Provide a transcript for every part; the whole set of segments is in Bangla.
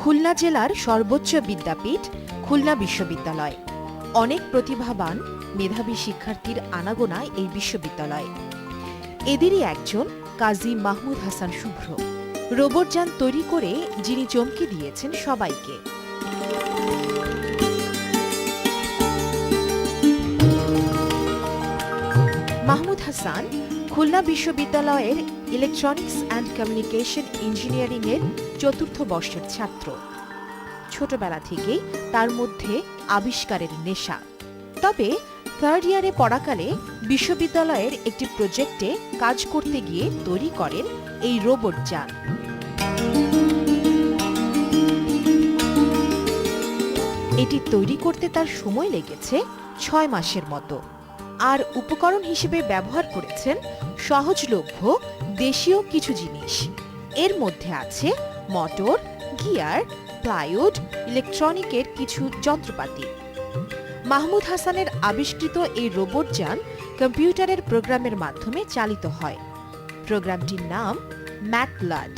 খুলনা জেলার সর্বোচ্চ বিদ্যাপীঠ, খুলনা বিশ্ববিদ্যালয়। অনেক প্রতিভাবান মেধাবী শিক্ষার্থীর আনাগোনা এই বিশ্ববিদ্যালয়। এদেরই একজন কাজী মাহমুদ হাসান শুভ্র। রোবটযান তৈরি করে যিনি চমকে দিয়েছেন সবাইকে। মাহমুদ হাসান খুলনা বিশ্ববিদ্যালয়ের ইলেকট্রনিক্স অ্যান্ড কমিউনিকেশন ইঞ্জিনিয়ারিং এর চতুর্থ বর্ষের ছাত্র। ছোটবেলা থেকেই তার মধ্যে আবিষ্কারের নেশা। তবে থার্ড ইয়ারে পড়াকালে বিশ্ববিদ্যালয়ের একটি প্রজেক্টে কাজ করতে গিয়ে তৈরি করেন এই রোবট যান। এটি তৈরি করতে তার সময় লেগেছে ছয় মাসের মতো। আর উপকরণ হিসেবে ব্যবহার করেছেন সহজলভ্য, দেশীয় কিছু জিনিস। এর মধ্যে আছে মোটর, গিয়ার, প্লাইউড, ইলেকট্রনিকের কিছু যন্ত্রপাতি। মাহমুদ হাসানের আবিষ্কৃত এই রোবট যান কম্পিউটারের প্রোগ্রামের মাধ্যমে চালিত হয়। প্রোগ্রামটির নাম ম্যাটলাড।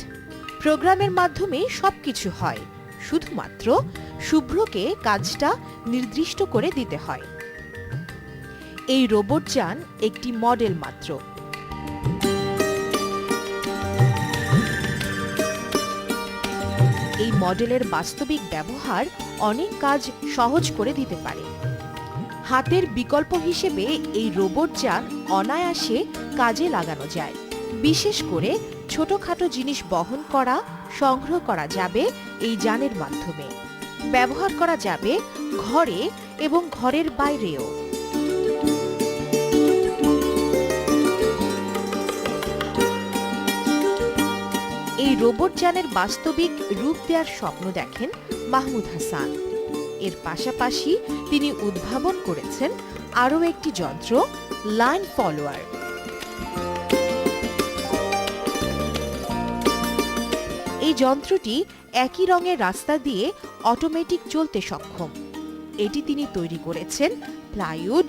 প্রোগ্রামের মাধ্যমে সব কিছু হয়, শুধুমাত্র শুভ্রকে কাজটা নির্দিষ্ট করে দিতে হয়। এই রোবট যান একটি মডেল মাত্র। মডেলের বাস্তবিক ব্যবহার অনেক কাজ সহজ করে দিতে পারে। হাতের বিকল্প হিসেবে এই রোবট যান অনায়াসে কাজে লাগানো যায়। বিশেষ করে ছোটখাটো জিনিস বহন করা, সংগ্রহ করা যাবে এই যানের মাধ্যমে। ব্যবহার করা যাবে ঘরে এবং ঘরের বাইরেও। রোবট যানের বাস্তবিক রূপ দেওয়ার স্বপ্ন দেখেন মাহমুদ হাসান। এর পাশাপাশি তিনি উদ্ভাবন করেছেন আরও একটি যন্ত্র, লাইন ফলোয়ার। এই যন্ত্রটি একই রঙের রাস্তা দিয়ে অটোমেটিক চলতে সক্ষম। এটি তিনি তৈরি করেছেন প্লাইউড,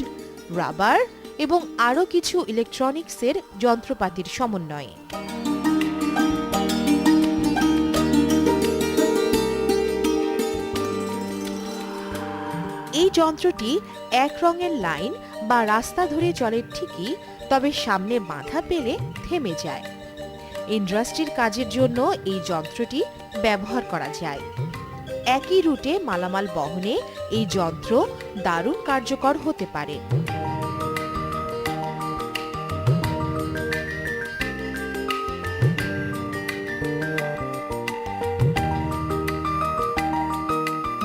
রাবার এবং আরও কিছু ইলেকট্রনিক্সের যন্ত্রপাতির সমন্বয়ে। যন্ত্রটি এক রঙের লাইন বা রাস্তা ধরে চলে ঠিকই, তবে সামনে বাধা পেলে থেমে যায়। ইন্ডাস্ট্রির কাজের জন্য এই যন্ত্রটি ব্যবহার করা যায়। একই রুটে মালামাল বহনে এই যন্ত্র দারুণ কার্যকর হতে পারে।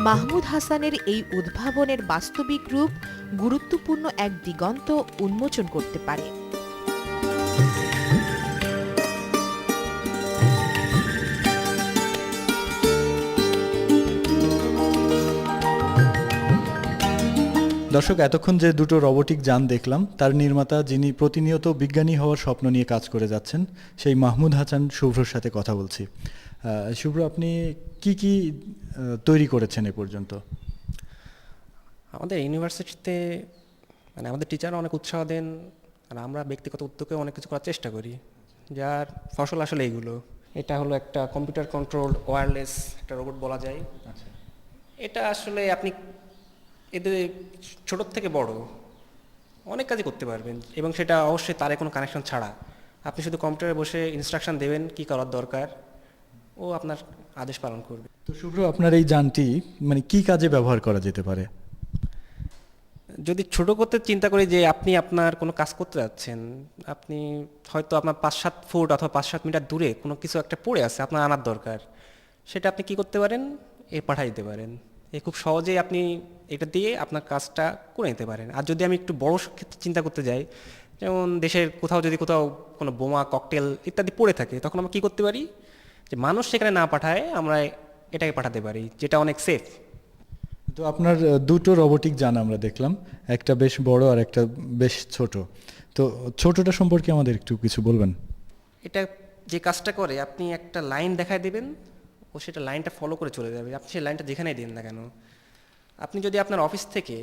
মাহমুদ হাসানের এই উদ্ভাবনের বাস্তবিক রূপ গুরুত্বপূর্ণ এক দিগন্ত উন্মোচন করতে পারে। দর্শক, এতক্ষণ যে দুটো রোবোটিক যান দেখলাম, তার নির্মাতা যিনি প্রতিনিয়ত বিজ্ঞানী হওয়ার স্বপ্ন নিয়ে কাজ করে যাচ্ছেন, সেই মাহমুদ হাসান শুভ্রর সাথে কথা বলছি। শুভ্র, আপনি কি কি তৈরি করেছেন এ পর্যন্ত? আমাদের ইউনিভার্সিটিতে মানে আমাদের টিচার অনেক উৎসাহ দেন আর আমরা ব্যক্তিগত উদ্যোগে অনেক কিছু করার চেষ্টা করি। যার ফসল আসলে এইগুলো। এটা হলো একটা কম্পিউটার কন্ট্রোল ওয়্যারলেস একটা রোবট বলা যায়। এটা আসলে আপনি এদের ছোটোর থেকে বড় অনেক কাজই করতে পারবেন। এবং সেটা অবশ্যই তারে কোনো কানেকশন ছাড়া। আপনি শুধু কম্পিউটারে বসে ইনস্ট্রাকশন দেবেন কি করার দরকার। ও আপনার আদেশ পালন করবে। তো শুভ্র আপনার এই যানটি মানে কি কাজে ব্যবহার করা যেতে পারে? যদি ছোট করতে চিন্তা করি যে আপনি আপনার কোনো কাজ করতে যাচ্ছেন আপনি হয়তো আপনার পাঁচ সাত ফুট অথবা পাঁচ সাত মিটার দূরে কোনো কিছু একটা পড়ে আছে আপনার আনার দরকার সেটা আপনি কি করতে পারেন? এ পাঠাই দিতে পারেন। এ খুব সহজেই আপনি এটা দিয়ে আপনার কাজটা করে নিতে পারেন। আর যদি আমি একটু বড় ক্ষেত্রে চিন্তা করতে যাই যেমন দেশের কোথাও যদি কোথাও কোনো বোমা ককটেল ইত্যাদি পড়ে থাকে তখন আমরা কি করতে পারি? যে মানুষ সেখানে না পাঠায় আমরা এটাকে পাঠাতে পারি যেটা অনেক সেফ তো আপনার দুটো রোবোটিক যান আমরা দেখলাম একটা বেশ বড় আর একটা বেশ ছোট। তো ছোটটা সম্পর্কে আমাদের একটু কিছু বলবেন? এটা যে কাজটা করে আপনি একটা লাইন দেখায় দেবেন ও সেটা লাইনটা ফলো করে চলে যাবে। আপনি সেই লাইনটা যেখানেই দেন না কেন। আপনি যদি আপনার অফিস থেকে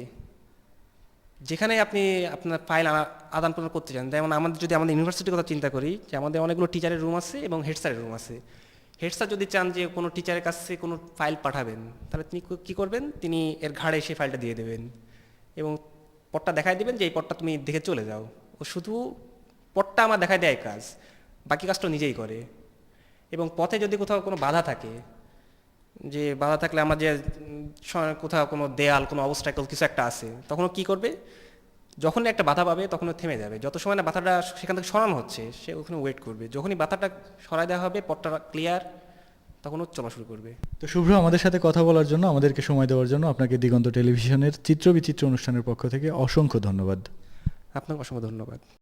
যেখানে আপনি আপনার ফাইল আদান প্রদান করতে চান যেমন আমাদের যদি আমাদের ইউনিভার্সিটির কথা চিন্তা করি যে আমাদের অনেকগুলো টিচারের রুম আছে এবং হেড স্যারের রুম আছে হেড স্যার যদি চান যে কোনো টিচারের কাছে কোনো ফাইল পাঠাবেন, তাহলে তিনি কী করবেন? তিনি এর ঘাড়ে সেই ফাইলটা দিয়ে দেবেন এবং পটটা দেখাই দেবেন যে এই পটটা তুমি দেখে চলে যাও। ও শুধু পটটা আমার দেখায় দেয় কাজ, বাকি কাজটা নিজেই করে। এবং পথে যদি কোথাও কোনো বাধা থাকে, যে বাধা থাকলে আমার যে কোথাও কোনো দেয়াল, কোনো অবস্ট্রাকল কিছু একটা আছে, তখন ও কী করবে? যখন একটা বাধা পাবে তখন থেমে যাবে। যত সময় না বাথাটা সেখান থেকে সরানো হচ্ছে সে ওখানে ওয়েট করবে। যখনই বাথাটা সরাই দেওয়া হবে পটটা ক্লিয়ার তখন ও চলা শুরু করবে। তো শুভ্র আমাদের সাথে কথা বলার জন্য আমাদেরকে সময় দেওয়ার জন্য আপনাকে দিগন্ত টেলিভিশনের চিত্র বিচিত্র অনুষ্ঠানের পক্ষ থেকে অসংখ্য ধন্যবাদ। আপনাকে অসংখ্য ধন্যবাদ।